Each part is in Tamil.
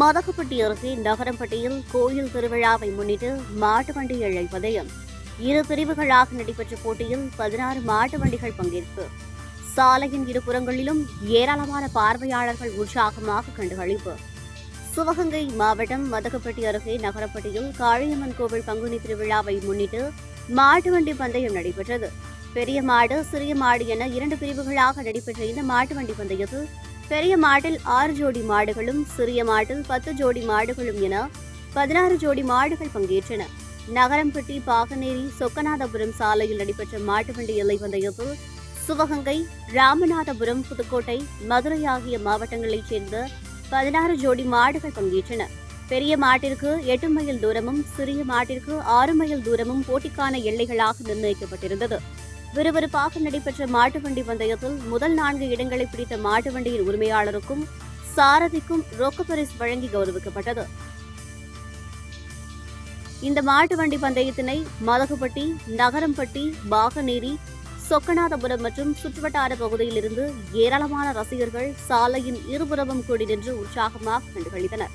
மதகுப்பட்டி அருகே நகரம்பட்டியில் கோயில் திருவிழாவை முன்னிட்டு மாட்டு வண்டி எல்லை இரு பிரிவுகளாக நடைபெற்ற போட்டியில் பதினாறு மாட்டு வண்டிகள் பங்கேற்பு. சாலையின் இருபுறங்களிலும் ஏராளமான பார்வையாளர்கள் உற்சாகமாக கண்டுகளிப்பு. சிவகங்கை மாவட்டம் மதகுப்பட்டி அருகே நகரப்பட்டியில் காளியம்மன் கோவில் பங்குனி திருவிழாவை முன்னிட்டு மாட்டு வண்டி பந்தயம் நடைபெற்றது. பெரிய மாடு சிறிய மாடு என இரண்டு பிரிவுகளாக நடைபெற்ற இந்த மாட்டு வண்டி பந்தயத்தில் பெரிய மாட்டில் ஆறு ஜோடி மாடுகளும் சிறிய மாட்டில் பத்து ஜோடி மாடுகளும் என பதினாறு ஜோடி மாடுகள் பங்கேற்றன. நகரம்பட்டி பாகனேரி சொக்கநாதபுரம் சாலையில் நடைபெற்ற மாட்டு வண்டி எல்லை பந்தயத்தில் சிவகங்கை ராமநாதபுரம் புதுக்கோட்டை மதுரை ஆகிய மாவட்டங்களைச் சேர்ந்த பதினாறு ஜோடி மாடுகள் பங்கேற்றன. பெரிய மாட்டிற்கு எட்டு மைல் தூரமும் சிறிய மாட்டிற்கு ஆறு மைல் தூரமும் போட்டிக்கான எல்லைகளாக நிர்ணயிக்கப்பட்டிருந்தது. விறுவிறுப்பாக நடைபெற்ற மாட்டு வண்டி பந்தயத்தில் முதல் நான்கு இடங்களை பிடித்த மாட்டு வண்டியின் உரிமையாளருக்கும் சாரதிக்கும் ரொக்க பரிசு வழங்கி கௌரவிக்கப்பட்டது. இந்த மாட்டு வண்டி பந்தயத்தினை மதகுபட்டி நகரம்பட்டி பாகநேரி சொக்கநாதபுரம் மற்றும் சுற்றுவட்டார பகுதியிலிருந்து ஏராளமான ரசிகர்கள் சாலையின் இருபுறமும் கூடி நின்று உற்சாகமாக கண்டுகளித்தனர்.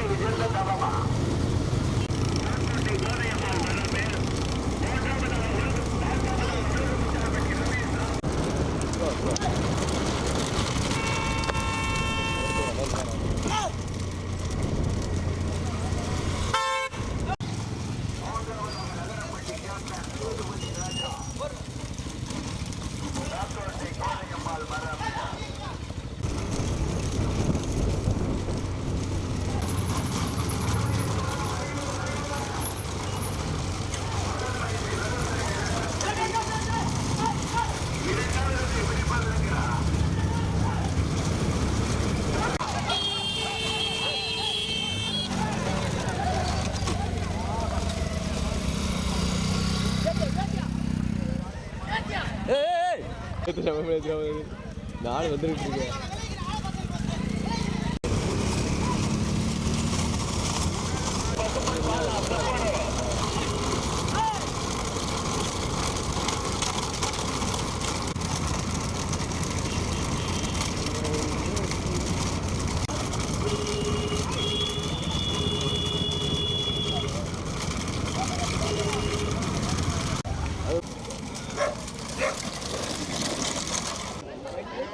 நாடு வந்துட்டு இருக்கேன்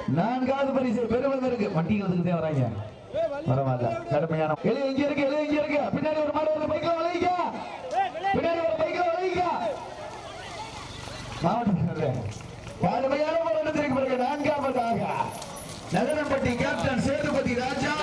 நான்காவது பரிசு பெறுவதற்கு வண்டிக்கு வந்துக்கிட்டே வராங்க. பரவாயில்ல. கடுமையான எழு எங்க இருக்கு எழு எங்க இருக்கு. பின்னாடி ஒரு மாடு ஒரு பைக்ல வளைங்க. பின்னாடி ஒரு பைக்ல வளைங்க. மாவட்ட கடுமையான போராட்டத்திற்கு பிறகு நான்காவதாக நகரம்பட்டி கேப்டன் சேதுபதி ராஜா